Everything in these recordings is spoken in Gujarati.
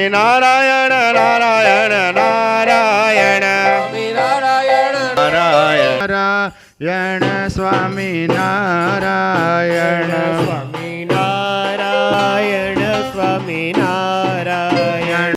സ്വാമി നാരായണ നാരായണ നാരായണ നാരായണ സ്വാമി നാരായണ സ്വാമി നാരായണ സ്വാമി നാരായണ സ്വാമി Narayana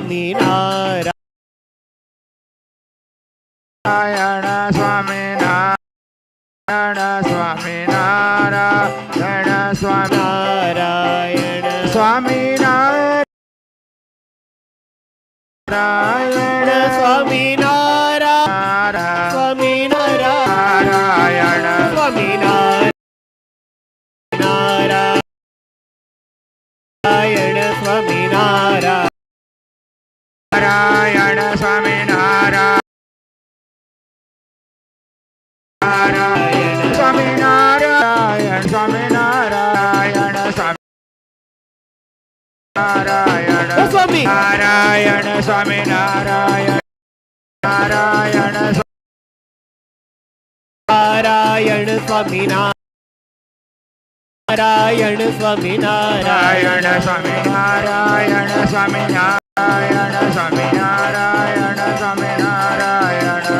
Swaminara. Narayana Swami Narayana Swami Narayana Swami Narayana Swami Narayana சுவாமி நாராயண சுவாமி நாராயண சுவாமி நாராயண சுவாமி நாராயண சுவாமி நாராயண நாராயண நாராயண சுவாமி நாராயண சுவாமி நாராயண சுவாமி நாராயண சுவாமி நாராயண சுவாமி நாராயண சுவாமி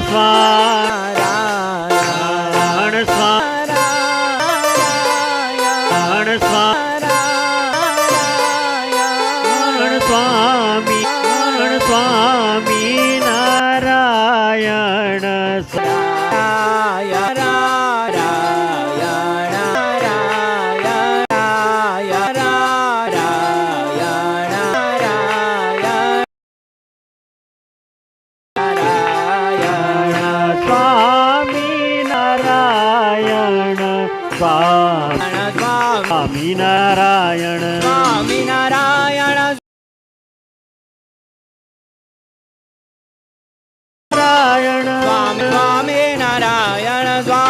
satisfied.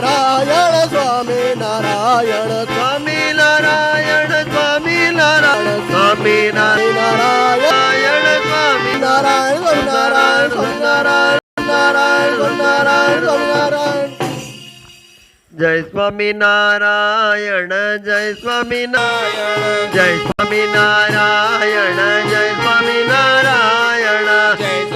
નારાયણ સ્વામી નારાયણ સ્વામી નારાયણ સ્વામી નારાયણ સ્વામી નારાયણ સ્વામી, નારાયણ નારાયણ નારાયણ નારાયણ નારાયણ નારાયણ જય સ્વામી નારાયણ, જય સ્વામી નારાયણ, જય સ્વામી નારાયણ, જય સ્વામી નારાયણ. જય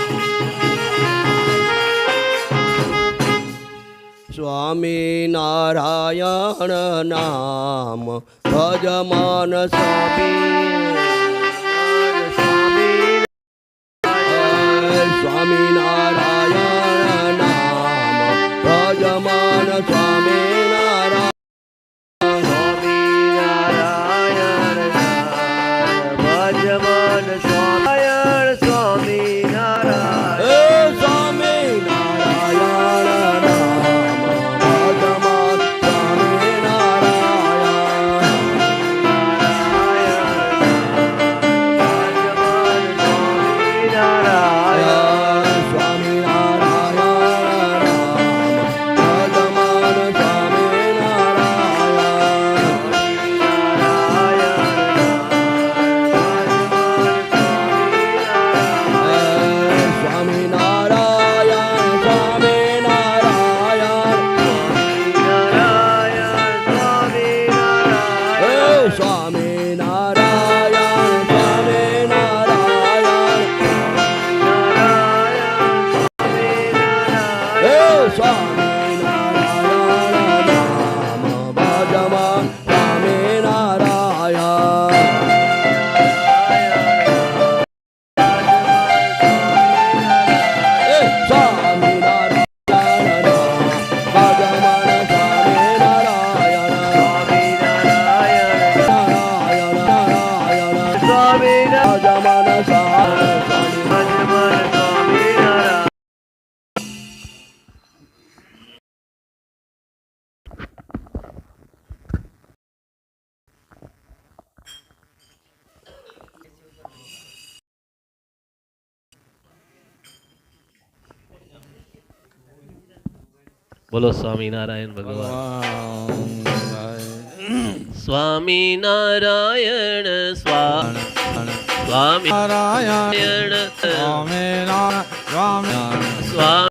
સ્વામી નારાયણ નામ ભજ મન સ્વામી સ્વામી નારાયણ નામ ભજ સ્વામી બોલો સ્વામિનારાયણ ભગવાન. સ્વામિનારાયણ સ્વા સ્વામિનારાયણ સ્વામિનારાયણ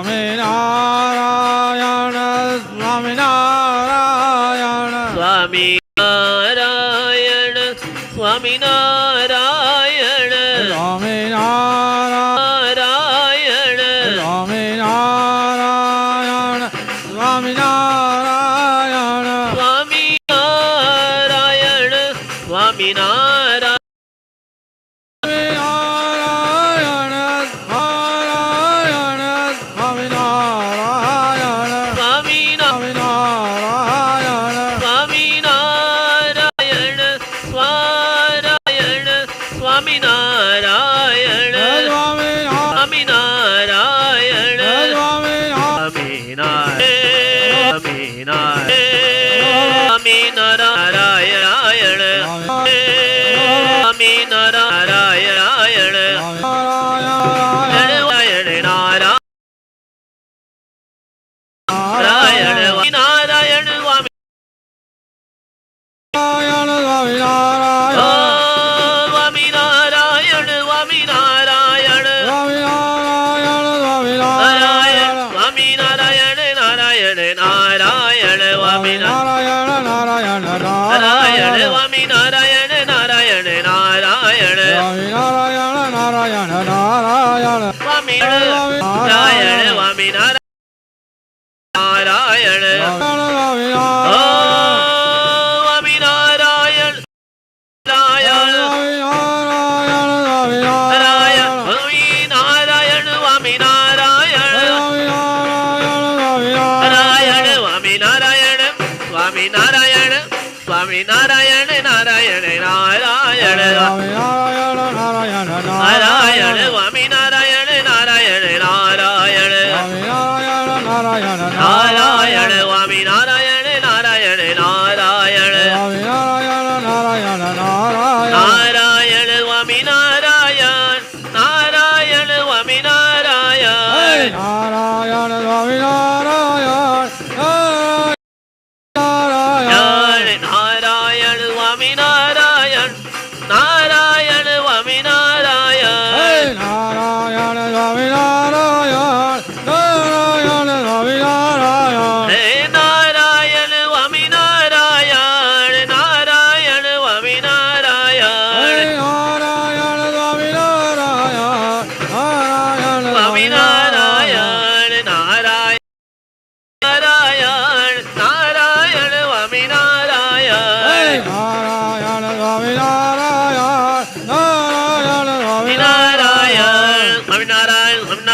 નારાયણ નારાયણ નારાયણ સ્વામી નારાયણ સ્વામી નારાયણ સ્વામી ઓ સ્વામી નારાયણ નારાયણ નારાયણ સ્વામી નારાયણ સ્વામી નારાયણ સ્વામી નારાયણ નારાયણ સ્વામી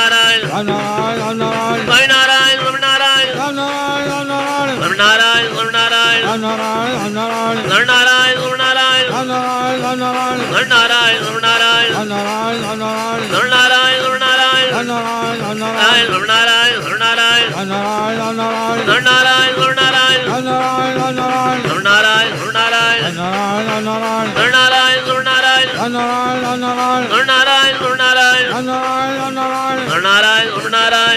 નારાયણ સ્વામી નારાયણ નારાયણ નારાયણ સ્વામી નારાયણ સ્વામી નારાયણ નારાયણ નારાયણ સ્વામી નારાયણ સ્વામી નારાયણ નારાયણ નારાયણ સ્વામી નારાયણ સ્વામી નારાયણ નારાયણ નારાયણ સ્વામી નારાયણ સ્વામી નારાયણ નારાયણ નારાયણ સ્વામી નારાયણ સ્વામી નારાયણ નારાયણ નારાયણ સ્વામી નારાયણ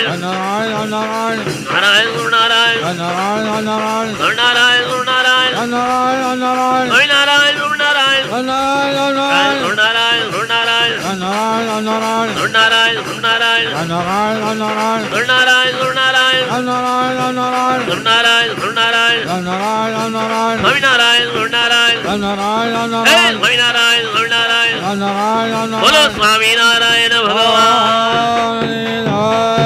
સ્વામી નારાયણ નારાયણ નારાયણ નારાયણ સ્વામી નારાયણ નારાયણ નારાયણ સ્વામી નારાયણ સ્વામી નારાયણ નારાયણ નારાયણ સ્વામી નારાયણ સ્વામી નારાયણ નારાયણ નારાયણ સ્વામી નારાયણ સ્વામી નારાયણ નારાયણ નારાયણ સ્વામી નારાયણ સ્વામી નારાયણ નારાયણ નારાયણ સ્વામી નારાયણ સ્વામી નારાયણ નારાયણ નારાયણ સ્વામી